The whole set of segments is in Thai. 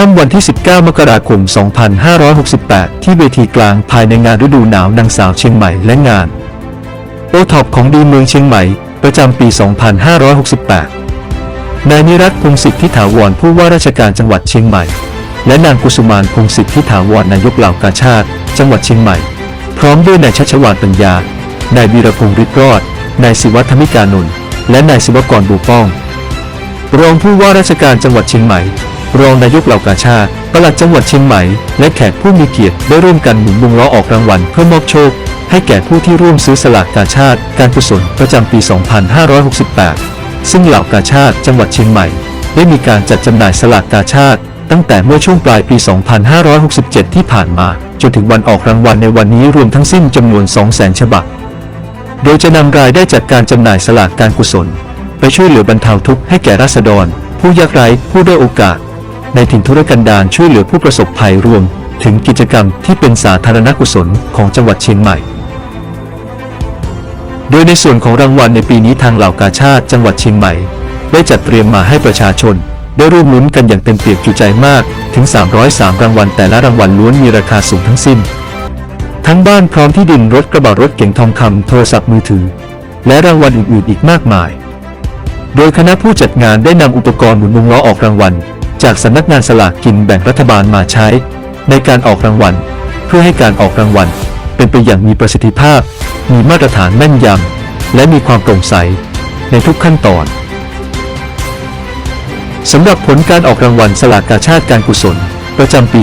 ค่ำวันที่ 19 มกราคม 2568 ที่เวทีกลางภายในงานฤดูหนาวนางสาวเชียงใหม่และงานโอท็อปของดีเมืองเชียงใหม่ ประจำปี 2568 นายนิรัตพงศิษฐ์ทิถาวรผู้ว่าราชการจังหวัดเชียงใหม่ และนางกุสุมานพงศิษฐ์ทิถาวรนายกเหล่ากาชาติ จังหวัดเชียงใหม่ พร้อมด้วยนายชัชวานปัญญา นายวีรพงษ์ฤทธิ์รอด นายศิวัฒมิกานนท์และนายศิวกรบูป้อง รองผู้ว่าราชการจังหวัดเชียงใหม่ รองนายกเหล่ากาชาติปลัดจังหวัดเชียงใหม่ และแขกผู้มีเกียรติได้ร่วมกันหมุนวงล้อออกรางวัลเพื่อมอบโชค ให้แก่ผู้ที่ร่วมซื้อสลากกาชาติ การกุศลประจำปี 2568 ซึ่งเหล่ากาชาติจังหวัดเชียงใหม่ ได้มีการจัดจำหน่ายสลากกาชาติ ตั้งแต่เมื่อช่วงปลายปี 2567 ที่ผ่านมา จนถึงวันออกรางวัลในวันนี้รวมทั้งสิ้นจำนวน 200,000 ฉบับ โดยจะนำรายได้จากการจำหน่ายสลากการกุศล ไปช่วยเหลือบรรเทาทุกข์ให้แก่ราษฎร ผู้ยากไร้ผู้ได้อยโอกาส ในถิ่นทุรกันดารช่วยเหลือผู้ประสบภัยรวม ถึงกิจกรรมที่เป็นสาธารณกุศลของจังหวัดเชียงใหม่ โดยในส่วนของรางวัลในปีนี้ทางเหล่ากาชาติจังหวัดเชียงใหม่ ได้จัดเตรียมมาให้ประชาชน ได้ร่วมลุ้นกันอย่างเต็มเปี่ยมจุใจมากถึง 303 รางวัลแต่ละรางวัลล้วนมีราคาสูงทั้งสิ้น ทั้งบ้านพร้อมที่ดินรถกระบะรถเก๋งทองคำโทรศัพท์มือถือ และรางวัลอื่นๆ อีกมากมาย โดยคณะผู้จัดงานได้นำอุปกรณ์หมุนวงล้อออกรางวัล จากสำนักงานสลากกินแบ่งรัฐบาลมาใช้ ในการออกรางวัล เพื่อให้การออกรางวัล เป็นไปอย่างมีประสิทธิภาพ มีมาตรฐานแม่นยำและมีความโปร่งใส ในทุกขั้นตอนสำหรับผลการออกรางวัลสลากกาชาติการกุศล ประจำปี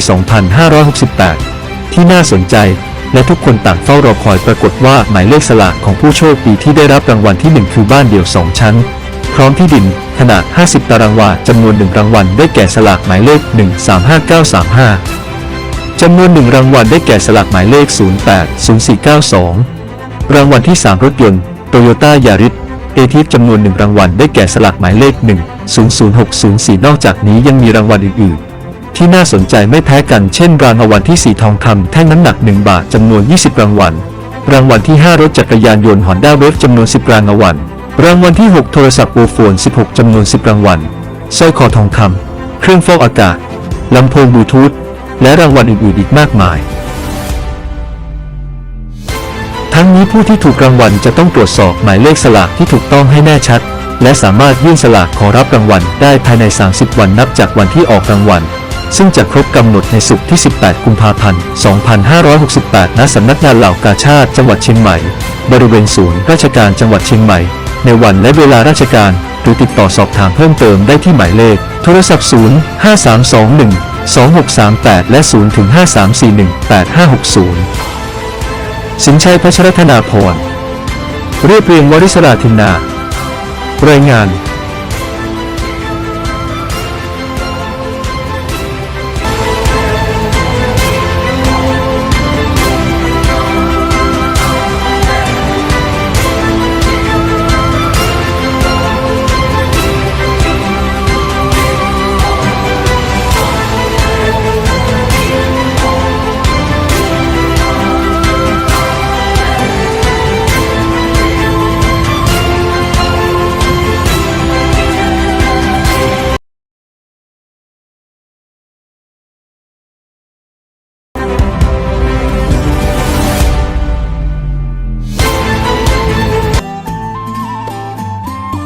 2568 ที่น่าสนใจและทุกคนต่างเฝ้ารอคอยปรากฏว่าหมายเลขสลากของผู้โชคดีที่ได้รับรางวัลที่ 1 คือบ้านเดี่ยว 2 ชั้น พร้อมที่ดิน นาด 50 ตารางวาจำนวน 1 รางวัลได้แก่สลากหมายเลข 135935 จำนวน 1 รางวัลได้แก่สลากหมายเลข 080492 รางวัลที่ 3 รถยนต์โตโยต้ายาริสเอทีฟจำนวน 1 รางวัลได้แก่สลากหมายเลข 100604 นอกจากนี้ยังมีรางวัลอื่นๆที่น่าสนใจไม่แพ้กันเช่น รางวัลที่ 4 ทองคำแท่งน้ำหนัก 1 บาทจำนวน 20 รางวัล รางวัลที่ 5 รถจักรยานยนต์ฮอนด้าเวฟจำนวน 10 รางวัล รางวัลที่ 6 โทรศัพท์โอโฟน 16 จำนวน 10 รางวัลสร้อยคอทองคำเครื่องฟอกอากาศลำโพงบลูทูธและรางวัลอื่นๆอีกมากมาย ทั้งนี้ผู้ที่ถูกรางวัลจะต้องตรวจสอบหมายเลขสลากที่ถูกต้องให้แน่ชัด และสามารถยื่นสลากขอรับรางวัลได้ภายใน 30 วันนับจากวันที่ออกรางวัล ซึ่งจะครบกำหนดในศุกร์ที่ 18 กุมภาพันธ์ 2568 ณ สำนักงานเหล่ากาชาติจังหวัดเชียงใหม่ บริเวณศูนย์ราชการจังหวัดเชียงใหม่ ในวันและเวลาราชการ หรือติดต่อสอบถามเพิ่มเติมได้ที่หมายเลข โทรศัพท์ 0 5321 2638 และ0 5341 8560 สินชัยพัชรธนาพรเรียบเรียงวริศราธินนารายงาน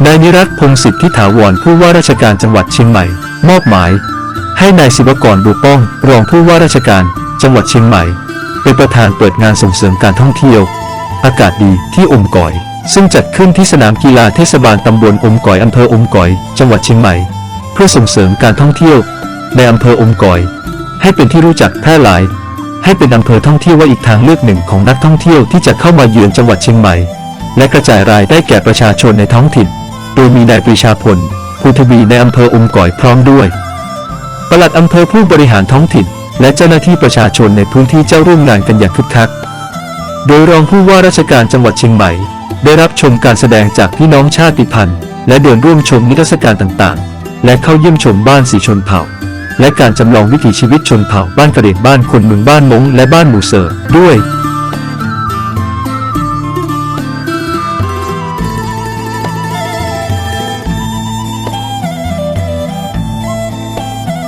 นายนิรัตพงศิษฐ์ทิถาวรผู้ว่าราชการจังหวัดเชียงใหม่ มอบหมาย ให้นายศิวกรบุป้อง รองผู้ว่าราชการ จังหวัดเชียงใหม่ เป็นประธานเปิดงานส่งเสริมการท่องเที่ยว อากาศดีที่อมก่อย ซึ่งจัดขึ้นที่สนามกีฬาเทศบาลตำบลอมก่อยอำเภออมก่อย จังหวัดเชียงใหม่ เพื่อส่งเสริมการท่องเที่ยวในอำเภออมก่อย ให้เป็นที่รู้จักแพร่หลาย ให้เป็นอำเภอท่องเที่ยวว่าอีกทางเลือกหนึ่งของนักท่องเที่ยวที่จะเข้ามาเยือนจังหวัดเชียงใหม่ และกระจายรายได้แก่ประชาชนในท้องถิ่น โดยมีนายปรีชาพลภูทวีในอำเภออมก่อยพร้อมด้วยปลัดอำเภอผู้บริหารท้องถิ่น และเจ้าหน้าที่ประชาชนในพื้นที่เจ้าร่วมงานกันอย่างคึกคัก โดยรองผู้ว่าราชการจังหวัดเชียงใหม่ ได้รับชมการแสดงจากพี่น้องชาติพันธุ์ และเดินร่วมชมนิทรรศการต่างๆ และเข้าเยี่ยมชมบ้านสีชนเผ่า และการจำลองวิถีชีวิตชนเผ่าบ้านกระเหรี่ยงบ้านคนเมืองบ้านมงและบ้านหมู่เซอร์ด้วย